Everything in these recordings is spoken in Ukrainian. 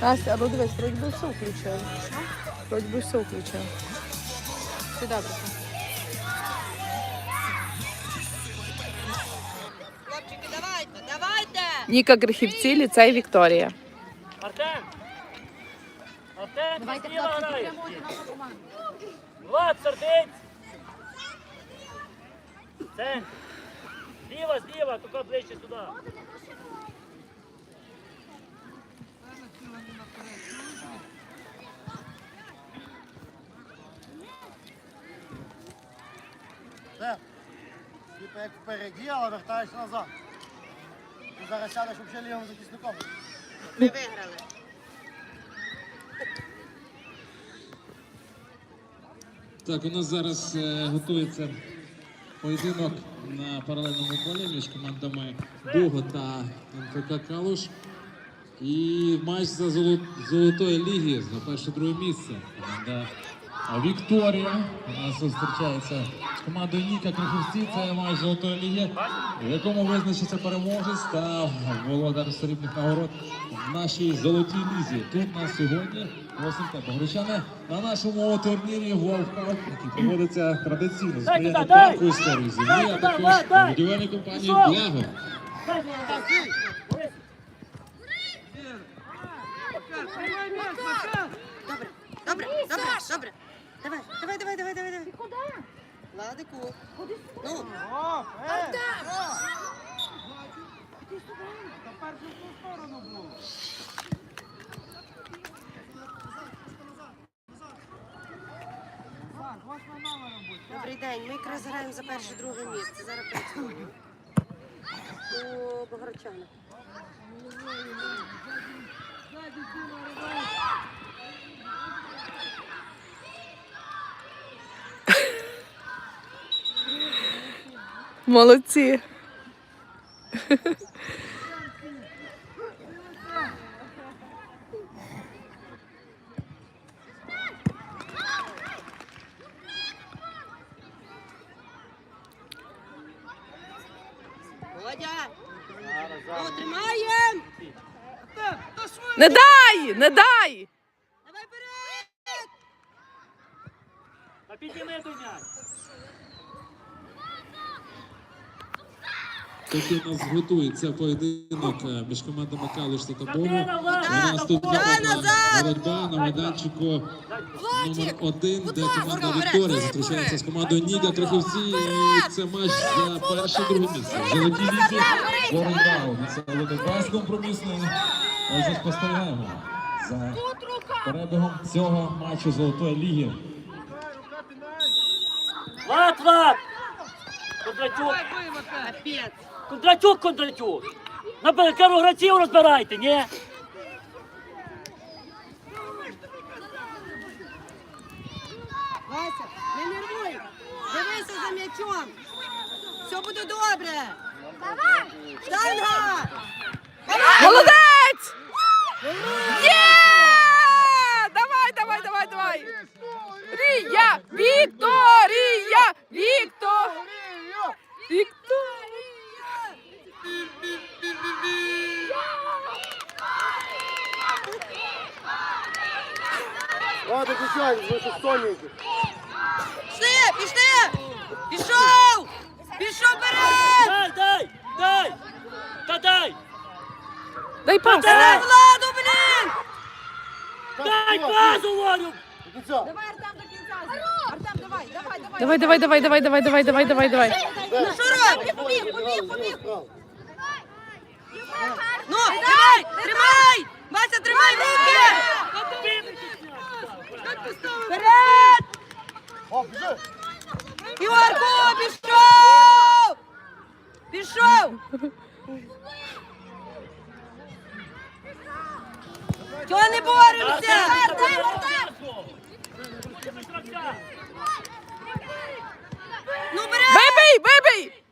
Настя, а ну дивись, вроді би все включили. Вроді би все включили. Сюди просто. Хлопчики, давайте, давайте! Ніка Грихівці, ліцей Вікторія. Артем! Артем, Давайте, ти зліва хлопці, граєш. підтримуйте нашу команду. Влад, сердець! Центр. Зліва, зліва, тільки ближче сюди. Де? Типу як впереді, але вертаєшся назад. Ти зараз сядеш взагалі лівим захисником. Ми виграли. Так, у нас зараз е, готується поєдинок на паралельному полі між командами Буго та МФК Калуш. І матч за золотої ліги за перше-друге місце. Команда Вікторія. У нас зустрічається з командою Ніка Криховці. Це матч золотої ліги, в якому визначиться переможець та володар срібних нагород в нашій золотій лізі. Тут на сьогодні просимо тебе, гречани, на нашому турнірі Вовка, який проводиться традиційно з туди, дай! історії землі, а також будівельної компанії! Благо. Добре, добре, добре, добре. Давай, давай, давай, давай, давай, давай. Куди? Владику. Ну, О, е! добрий день. Ми якраз граємо за перше друге місце. Зараз працюємо. У Богородчана. Молодці. Володя! О, тримаємо! Не дай! Не дай! Давай вперед! Та підніми Дуня. Поки у нас готується поєдинок е, між командами Калуш та. Катерина, У нас тут боротьба на майданчику номер один, де команда Вікторія зустрічається з командою Ніка Крахівці. І це матч за перше друге місце. В Золотій лізі боротьба обіцяли безкомпромісно. Отже, спостерігаємо за перебігом цього матчу Золотої ліги. Влад, Влад! Кондратюк! Кондратюк, Кондратюк! На керу гравців розбирайте, ні? Вася, не нервуй! Дивися за м'ячом! Все буде добре! Штанга! Молодець! Є! Давай, давай, давай, давай! Рія! Вікторія! Віктор! Вікторія! Ладно, дівчата, ви що стольники. Пішли! Пішли! Пішов! Пішов вперед! Дай, дай! Дай! Та дай! Дай пас! Дай владу, блін! Дай пазу, говорю! До кінця. Давай, Артем, до кінця. Артем, давай, давай, давай. Давай, давай, давай, давай, давай, давай, давай, давай, давай. Ну що робиш? Побіг, побіг, побіг. Ну, тримай! Тримай! Вася, тримай руки! Вперед! О, біжи. Ігорку, пішов! Пішов! Чого не боремося? Ну! Вибий, вибий!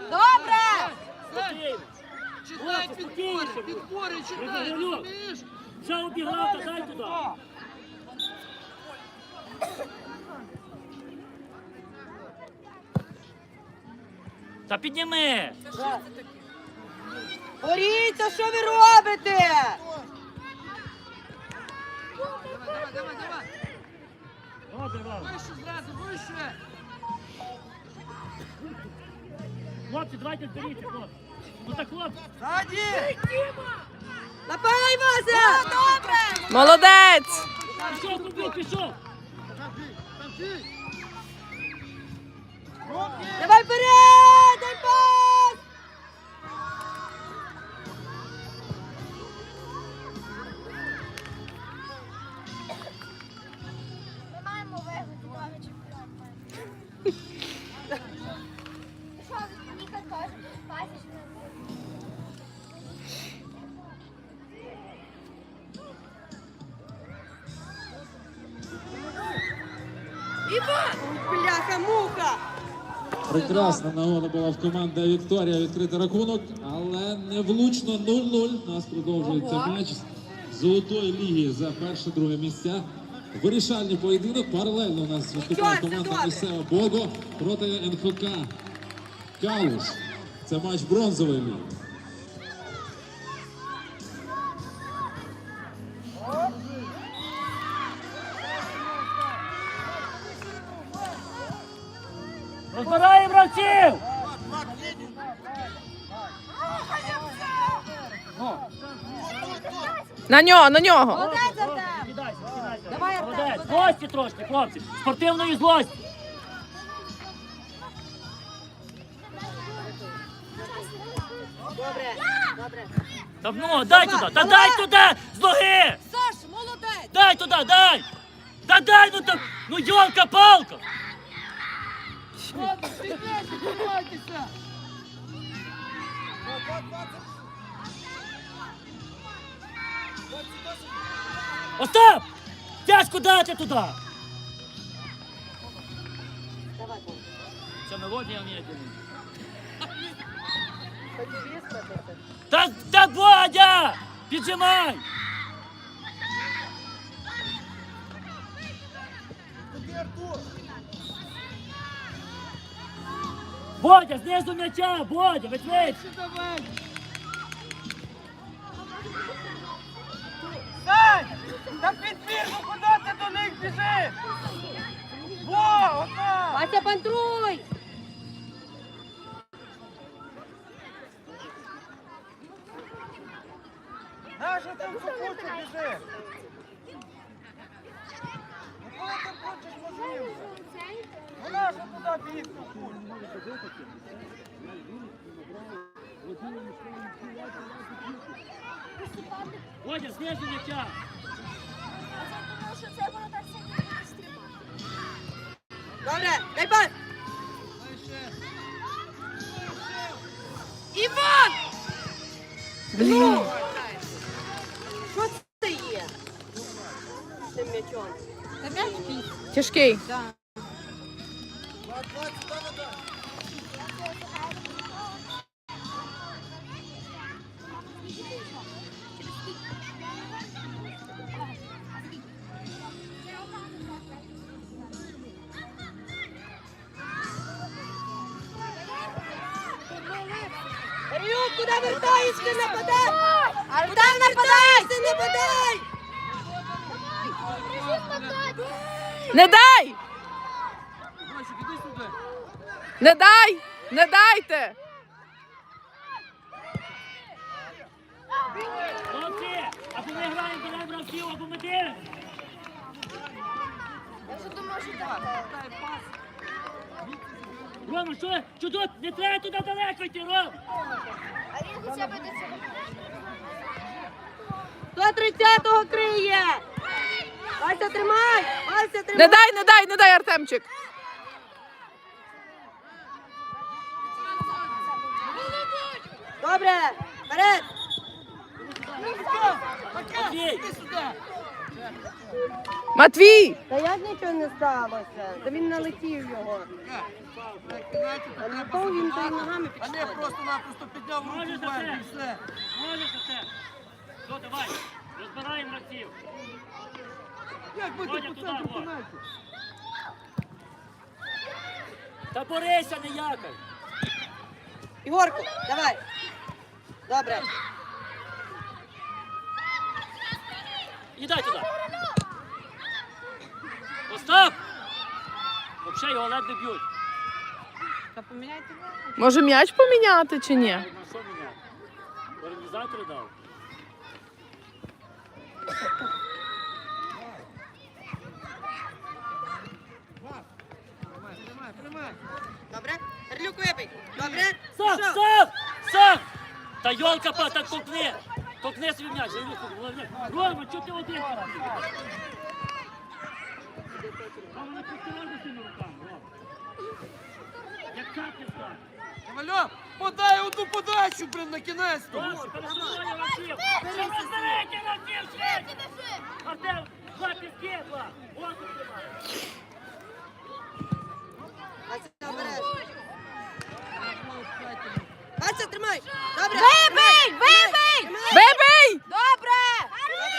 Добре! Читай підпори, підпори читай, розумієш? Вже обіграв, то дай туди. Та підніми! Що? Давай, давай, давай. Добре, Іван. Вище зразу, вище. Хлопці, давайте зберіться, хлопці. Ну так, хлопці. Напай, Вася! Добре! Молодець! Пішов, Кубик, пішов. Давай вперед! Іван! Бляха-муха! Прекрасна нагода була в команди Вікторія відкрити рахунок, але невлучно 0-0. У нас продовжується Ого. матч золотої ліги за перше-друге місця. Вирішальний поєдинок. Паралельно у нас виступає команда добре. місцева Бого проти НФК Калуш. Це матч бронзової ліги. На нього, на нього! Молодець, Артем! Кидайся, кидайся. Давай, Артем, Молодець. молодець. Злості трошки, хлопці. Спортивної злості. Добре, добре. Та ну, дай туди, та дай туди, з ноги. Саш, молодець! Дай туди, дай. Та дай, ну там, ну йолка-палка. Ладно, сильніше, тримайтеся. Остап! Тяжко дати туди. Це мелодія не. Та, та Бодя! Піджимай! Бодя, знизу м'яча, Бодя, відведь! Давай. Та підбірку, куди ти до них біжиш? Во, отак! Вася, пантруй! Нащо ти в супутку біжиш? Ну коли ти хочеш можливо? Ну нащо туди бігти? Знизу м'яча! Тому що це було так сильно. Добре, дай пас! Іван! Блін! Що це є? Цим м'ячом. Та м'яч. Тяжкий. Да. Куди вертаєшся, нападай! Куди вертаєшся, нападай! Не дай! Не дай! Не дайте! Хлопці, або ми граємо, беремо гравців, або ми дивимося! Я вже думала, що так. Рома, що? Тут? Не треба туди далеко йти, Ром! До цього. Хто 30-го криє? Вася, тримай! Вася, тримай! Не дай, не дай, не дай, Артемчик! Добре, вперед! Матвій! Іди сюди. Матвій! Та як нічого не сталося? Та він налетів його. А на він то й ногами А не просто-напросто підняв руку Можеш вверх і все. Можеш оце? Що, давай, розбираємо гравців. Як бути Бодя, по туди, центру пенальті? Та борися, не якай! Ігорку, давай. Добре. І дай туди. Остап! Взагалі його ледве б'ють. Та поміняйте. Може м'яч поміняти чи ні? На що міняти? Організатори дали. Добре. Гарлюк вибий. Добре. Сам, Пішов. сам, сам! Та йолка па, так Толкни! Толкни собі м'яч, руку, головне. Рома, чого ти один? Рома, не підтримай цими руками, Рома. Як капля стане. Ковальов, подай одну подачу, блин, на кінець. Рома, пересування Артем. Розберете Артем! Артем, піски, два. Ось тримай. Вася, обережно. Вася, тримай. Добре. Вибий! Вибий! Вибий! Добре!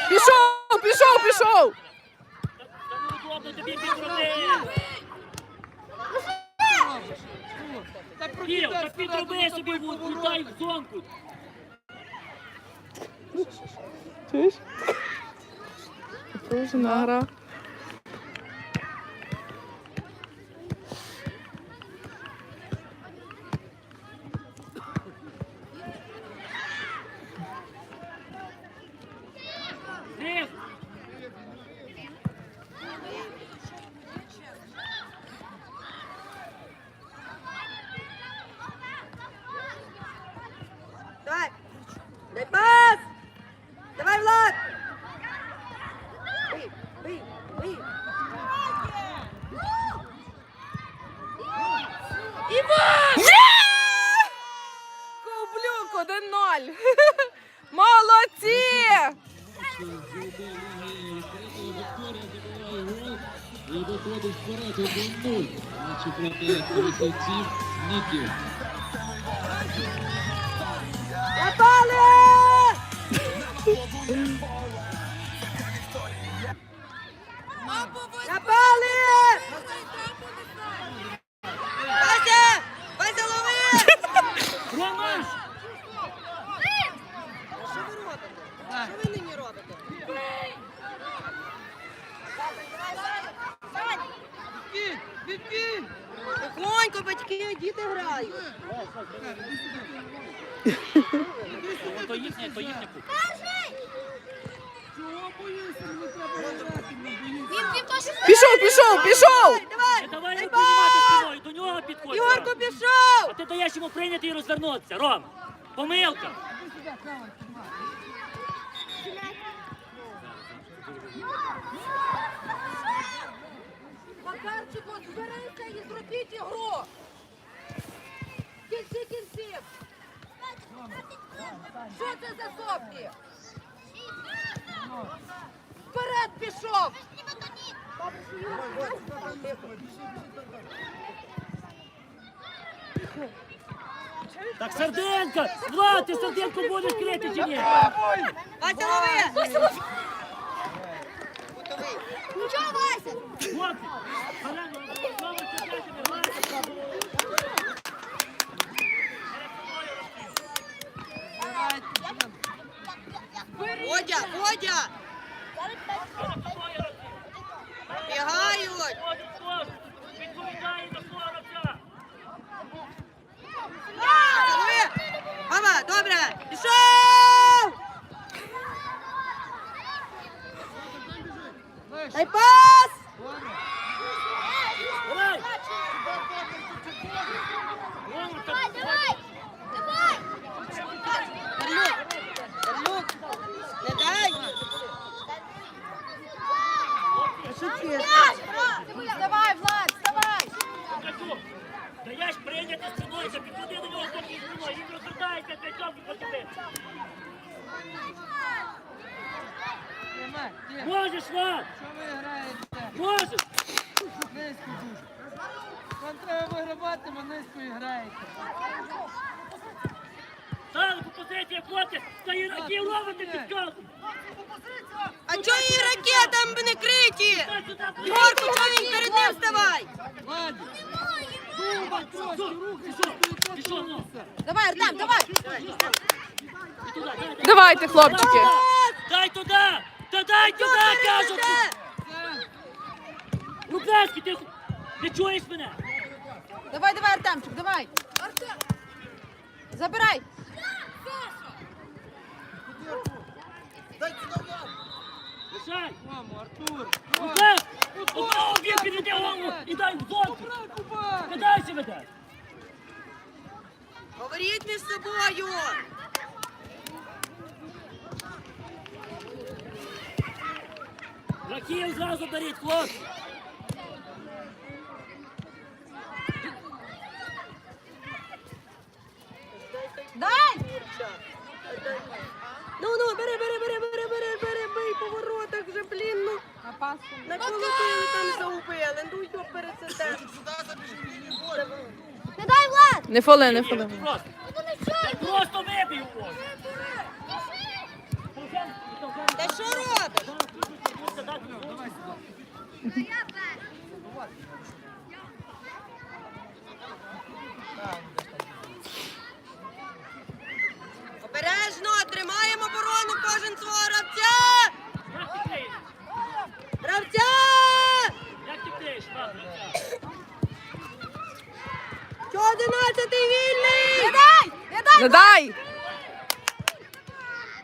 Пішов, пішов, пішов! Та неудобно тобі так підроби собі, влітай в зонку. Чуєш? Напружена гра. Pela coletiva діти грають. То їхня, то їхня купа. Пішов, пішов, пішов! Давай, давай! давай спиною, до нього підходь. Ігорку, Ром. пішов! А ти даєш йому прийняти і розвернутися, Ром. Помилка. Макарчику, зберися і зробіть ігру! Кінці кінців! Що це за соплі? Вперед пішов! Так, Серденко! Влад, ти Серденко будеш крити чи ні? Вася, лови! Вася, лови! Нічого, Вася! Хлопці, Галено, Рома, Серденко, Влад. Водя, Водя! Бігають! Мама, добре! Пішов! Дай пас! Давай! Давай! Гарлюк! Гарлюк! Не дай! Вставай, Влад, вставай! Покажу. Даєш прийняти спиною, та підходи до нього з спиною. Він розвертається, ти чому потягни. Тримай, ти. Можеш, Влад! Що ви граєте? Можеш! Низько дуже. Вам треба вигравати, ви низько і граєте. Стали по позиції, хлопці! Та і раки ловити підказку! А чого ігроки там не криті? Дай сюди, Ігорку, чого він перед ним вставай? Владі, думай трошки, рухайся, Пішов, стоїте, пішов, ну. дивишся. Давай, Артем, давай! Давай, І туди, дай, дай. Давайте, хлопчики. Дай туди! Та дай туди, кажу! Ну, ти не чуєш мене? Давай, давай, Артемчик, давай. Артем! Забирай. Лишай! Мамо, Артур! Удар! Одного б'є, підведи голову і дай в зонку! Не дайся веде! Говоріть між собою. Раків зразу беріть, хлопці! Дай. Ну, ну, бери, бери, бери, бери, бери, бери, бий по воротах вже, блін, ну. Наколотили там заубили, ну йо пересете. Не дай Влад! Не фоли, не фоли. Просто! Просто вибій його! Та що робиш? Обережно, тримаємо оборону, кожен свого гравця! Гравця! Як? Ладно, Що одинадцятий вільний? Не дай. Не дай. Не дай!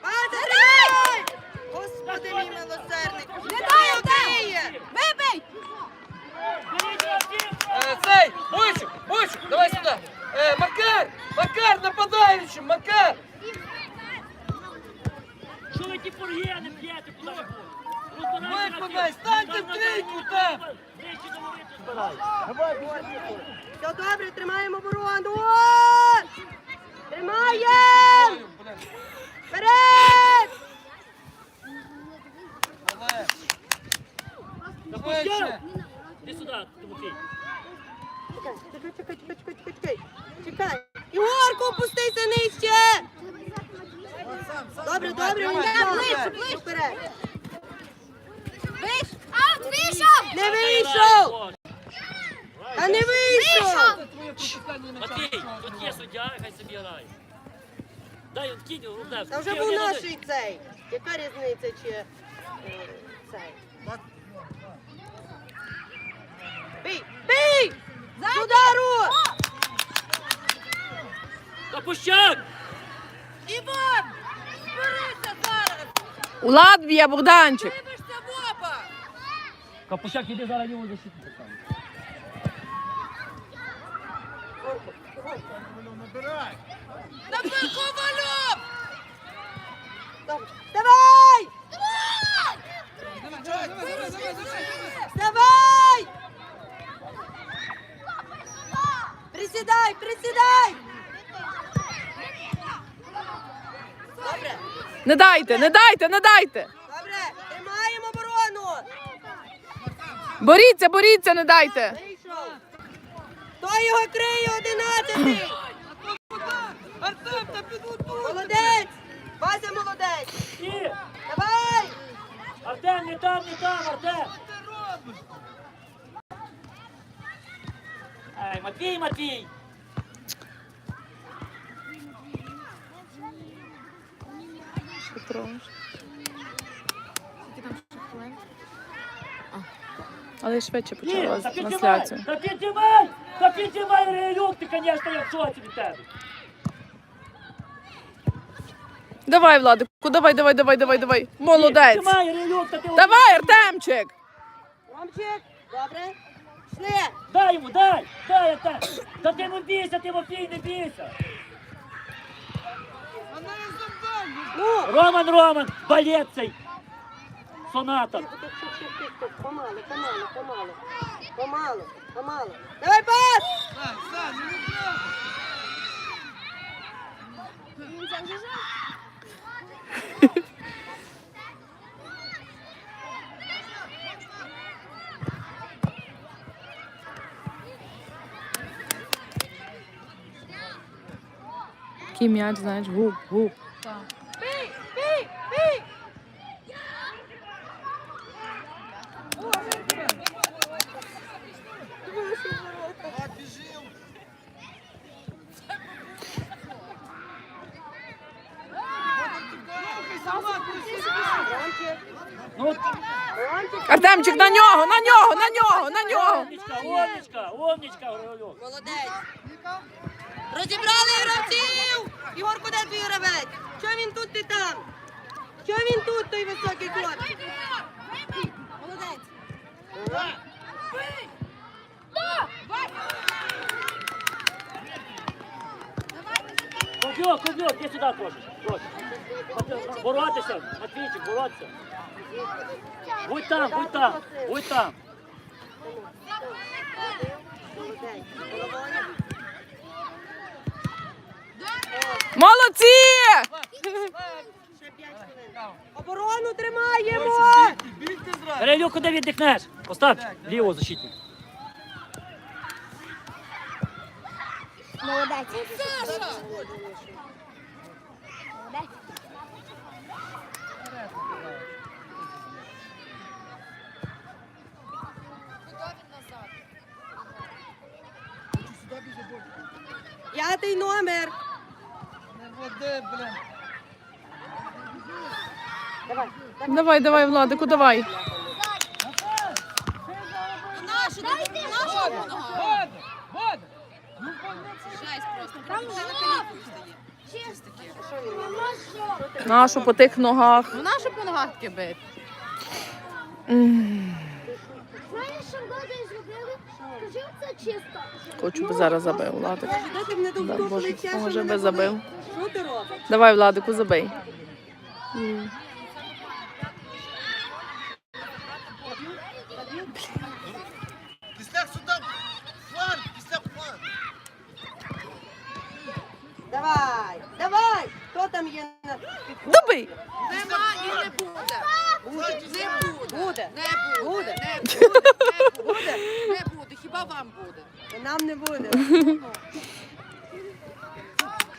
Пане, тримай! Господи мій милосердний! Не дай, Вибий. Е, Цей, Бойчик, Бойчик, давай сюди. Е, Макар, Макар, нападаючий, Макар. Що ви ті фур'є не п'єте куди-небудь? Розбирайте Виконай, раків. станьте Там на в трійку, дорогу, там. Ближче до воріт збирай. Все добре, тримаємо оборону! О! Тримаємо! Вперед! Швидше. Іди сюди, Тимофій. Чекай, чекай, чекай, чекай, чекай, чекай. Чекай. Ігорку, опустися нижче! Добре, добре, Тримай, Ігор. тримай. Ближче, ближче вперед. Вийш. Аут, вийшов! Не вийшов! Та не вийшов! Матвій, тут є суддя, хай собі грає. Дай от кінь у Рудевську. Та вже був наш цей. Яка різниця, чи е, цей? Бий! Бий! З удару! Капущак! Іван. Зберися зараз. Улад б'є Богданчик. Вибачся в оба. Капущак, іди зараз його защитити. На Ковальов. Добре. Давай! Давай! Присідай, присідай! Добре, Не дайте, не дайте, не дайте. добре, тримаємо оборону! Боріться, боріться, не дайте. Вийшов! Хто його криє одинадцятий? Артем, та підготуй. Молодець! Вася молодець! І! Давай! Артем, не там, не там, Артем! Ай, Матвій, Матвій! Але швидше Ні, почалася та піднімай! Та піднімай! Та піднімай, ти, звісно, я в шоці від тебе. Давай, Владику, давай, давай, давай, давай, давай. Молодець. Піднімай, Рейлюк, ти... Давай, Артемчик. Ромчик, добре? Пішли! Дай йому, дай! Дай, Артем! Та ти не бійся, Тимофій, не бійся! Ну! Роман, Роман, балет цей! Соната! Помалу, помалу, помалу. Помалу, помалу. Давай пас! Сань, Сань, не треба. Він це Який м'яч, знаєш, гуп, гуп. Артемчик, на нього, на нього, на нього, на нього. умничка, умничка, умничка. Молодець. Розібрали гравців! Ігорку, де твій гравець? Що він тут, ти там? Що він тут, той високий хлопчик? Молодець. Кублюк, Кублюк, іди сюди трошечки. Боротися, Матвійчик, боротися. Будь там, будь там, будь там. Молодці! Оборону тримаємо! Перелюк, куди віддихнеш? Постав лівого защитника. Молодець. Молодець. П'ятий номер. Давай, давай, Владику, давай. Нашу по тих ногах. Нащо по ногах таке бити? М, Знаєш, що влади зробили? Скажи, це чисто. Хочу би зараз забив Владик. Да, Боже, може би забив. Давай, Владику, забий. М. Сюди! Давай, давай! Хто там є на Добий! Нема і не буде. Буде. Не буде. Буде. Не. Буде. Не буде. Не буде. Не буде. Хіба вам буде? Нам не буде.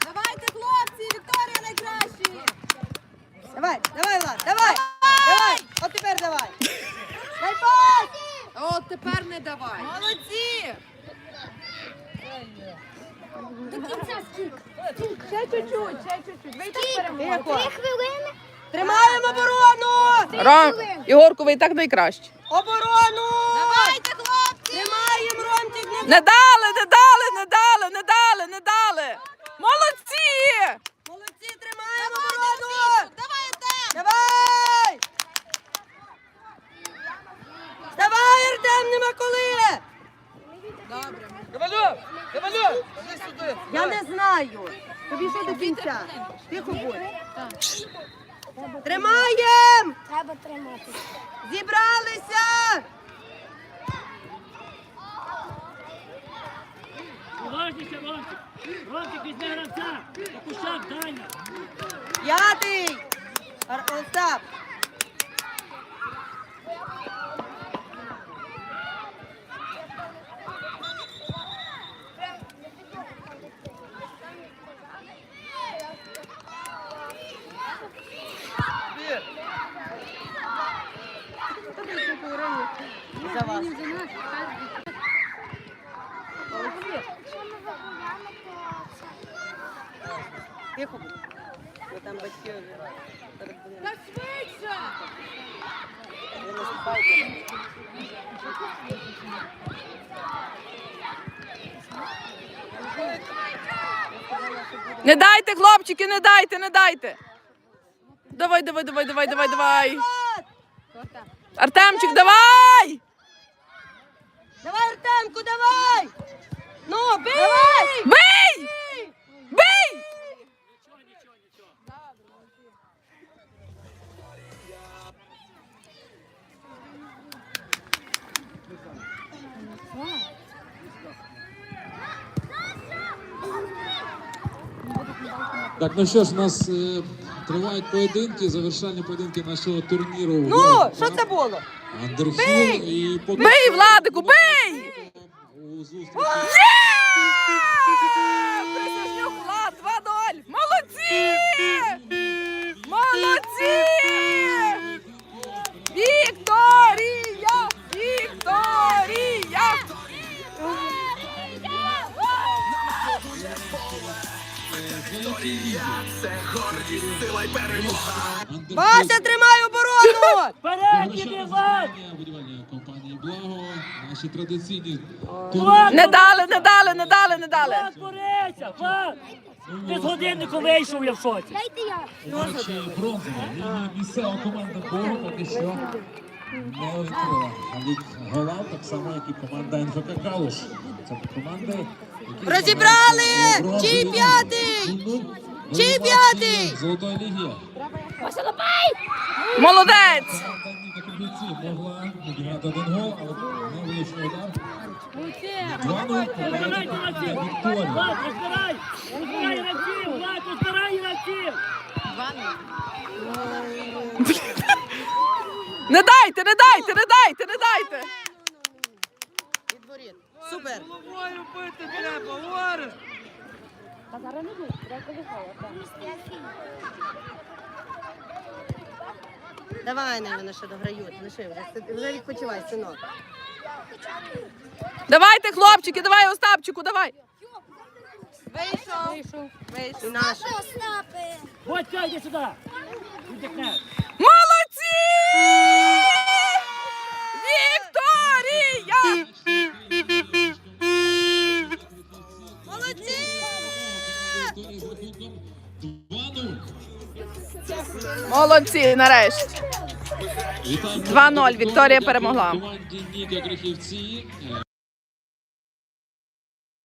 Давайте, хлопці, Вікторія найкращі. Давай, давай, Влад, давай! Давай! От тепер давай! Дай пас! От тепер не давай. Молодці. До кінця скільки? Ще чуть-чуть, ще чуть-чуть. Ви і так переможете. Три хвилини. Тримаємо оборону! Ром, Ігорку, ви і так найкраще. Оборону! Давайте, не дали, не дали, не дали, не дали, не дали. Молодці! Молодці, тримаємо оборону! Давай, Артем. Давай! Давай, Артем, нема коли! Добре. Ковалюк! Ковалюк! Іди сюди! Я не знаю. Тобі що до кінця? Тихо будь. Тримаємо! Треба тримати. Зібралися! Уважніше, Ромчик. Ромчик, візьми гравця. Кущак, дай. П'ятий! Остап! За вас. Якщо ми вигуляємо, то це. Тихо будь. Бо там батьки вже перед будинком. Та швидше. Ви наступайте. Не дайте, хлопчики, не дайте, не дайте. Давай, давай, давай, давай, давай, давай. Артемчик, давай! Давай, Артемку, давай! Ну, бий! Так, ну що ж, у нас е, тривають поєдинки, завершальні поєдинки нашого турніру. Ну, що це було? Андерхіл і поки Бий, Владику, бий! Андерфілд. Вася, тримай оборону! Вперед, іди, Залишаємо Вань! завдання будівельної компанії Благо. Наші традиційні Не дали, не дали, не дали, не дали. Влад, борися, Влад! Ти з годиннику вийшов, я в шоці. Дайте я. матчі бронзової місцева команда Богу поки що не відкрила від гола, так само, як і команда НФК Калуш. Це команди, які Розібрали! Чий п'ятий? Чий п'ятий? Золотої ліги. Вася, лапай! Молодець! Могла набігати один гол, але не вийшов удар. 2-0 Розбирай команда гравців! Вікторія. Влад, розбирай! Розбирай гравців! Влад, розбирай гравців! Не дайте, не дайте, не дайте, не дайте. Супер. Головою бити треба, Орес. Давай, не вони ще дограють. Лиши вже. Ти- Вже відпочивай, синок. Давайте, хлопчики, давай, Остапчику, давай. Вийшов. Вийшов. Вийшов. І наш. Остапе! Водька, йди сюди! Віддихнеш! Молодці! Вікторія! Молодці, нарешті. 2-0. Вікторія перемогла.